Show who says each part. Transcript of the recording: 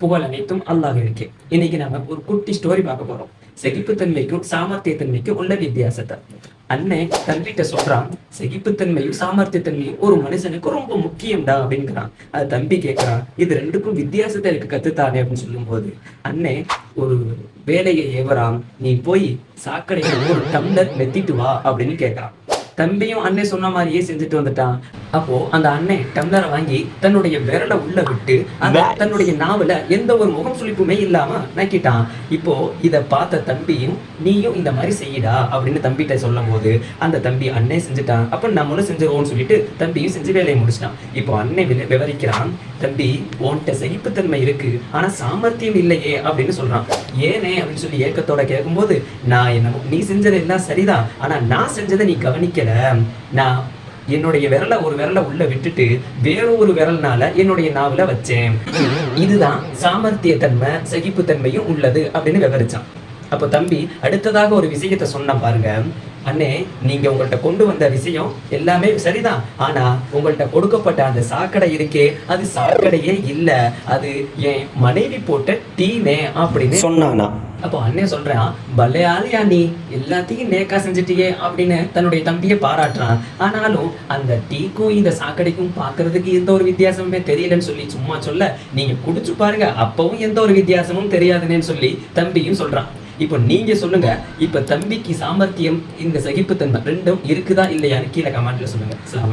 Speaker 1: புகழ் அனைத்தும் அல்லாஹ் இருக்கே இன்னைக்கு நாம ஒரு குட்டி ஸ்டோரி பார்க்க போறோம். சகிப்புத்தன்மைக்கும் சாமர்த்தியத்தன்மைக்கும் உள்ள வித்தியாசத்தை. அண்ணன் தம்பிகிட்ட சொல்றான் சகிப்புத்தன்மையும் சாமர்த்தியத்தன்மையும் ஒரு மனுஷனுக்கு ரொம்ப முக்கியம்டா அப்படிங்கிறான். அது தம்பி கேட்கிறான் இது ரெண்டுக்கும் வித்தியாசத்தை எனக்கு கத்துத்தானே அப்படின்னு சொல்லும்போது அண்ணன் ஒரு வேலையை ஏவராம் நீ போய் சாக்கடையில ஒரு டம்ளர் மெத்திட்டு வா அப்படின்னு கேட்கிறான் தம்பியும் அண்ணன் சொன்ன மாதிரியே செஞ்சுட்டு வந்துட்டான். அப்போ அந்த அண்ணன் டம்ளரை வாங்கி தன்னுடைய விரலை உள்ள விட்டு அந்த தன்னுடைய நாவல எந்த ஒரு முகம் சுளிப்புமே இல்லாம நக்கிட்டான். இப்போ இத பார்த்த தம்பியும் நீயும் இந்த மாதிரி செய்யடா அப்படின்னு தம்பிகிட்ட சொல்லும் போது அந்த தம்பி அண்ணன் செஞ்சுட்டான். அப்ப நம்மளும் செஞ்சிருவோம்னு சொல்லிட்டு தம்பியும் செஞ்சு வேலையை முடிச்சிட்டான். இப்போ அண்ணன் விவ- விவரிக்கிறான் தம்பி உன்கிட்ட சகிப்புத்தன்மை இருக்கு ஆனா சாமர்த்தியம் இல்லையே அப்படின்னு சொல்றான். ஏனே? அப்படின்னு சொல்லி ஏக்கத்தோட கேட்கும்போது நான் என்ன நீ செஞ்சது எல்லாம் சரிதான் ஆனா நான் செஞ்சதை நீ கவனிக்கல. நான் என்னுடைய விரலை ஒரு விரலை உள்ள விட்டுட்டு வேற ஒரு விரல்னால என்னுடைய நாவல வச்சேன். இதுதான் சாமர்த்தியத்தன்மை சகிப்புத்தன்மையும் உள்ளது அப்படின்னு விவரிச்சான். அப்போ தம்பி அடுத்ததாக ஒரு விஷயத்தை சொன்ன பாருங்க. அண்ணே நீங்க உங்கள்ட்ட கொண்டு வந்த விஷயம் எல்லாமே சரிதான். ஆனா உங்கள்ட்ட கொடுக்கப்பட்ட அந்த சாக்கடை இருக்கே அது சாக்கடையே இல்ல. அது என் மனைவி போட்ட டீனே அப்படின்னு சொன்னானா? அப்போ அண்ணன் சொல்றான் பல்லையாலியா நீ எல்லாத்தையும் நேக்கா செஞ்சுட்டியே அப்படின்னு தன்னுடைய தம்பியை பாராட்டுறான். ஆனாலும் அந்த டீக்கும் இந்த சாக்கடைக்கும் பார்க்கிறதுக்கு எந்த ஒரு வித்தியாசமுமே தெரியலன்னு சொல்லி சும்மா சொல்ல நீங்க குடிச்சு பாருங்க அப்பவும் எந்த ஒரு வித்தியாசமும் தெரியாதுன்னு சொல்லி தம்பியும் சொல்றான். இப்போ நீங்க சொல்லுங்க இப்ப தம்பிக்கு சாமர்த்தியம் இந்த சகிப்புத்தன்மை ரெண்டும் இருக்குதா இல்லையான்னு கீழே கமெண்ட்ல சொல்லுங்க. அஸ்ஸலாமு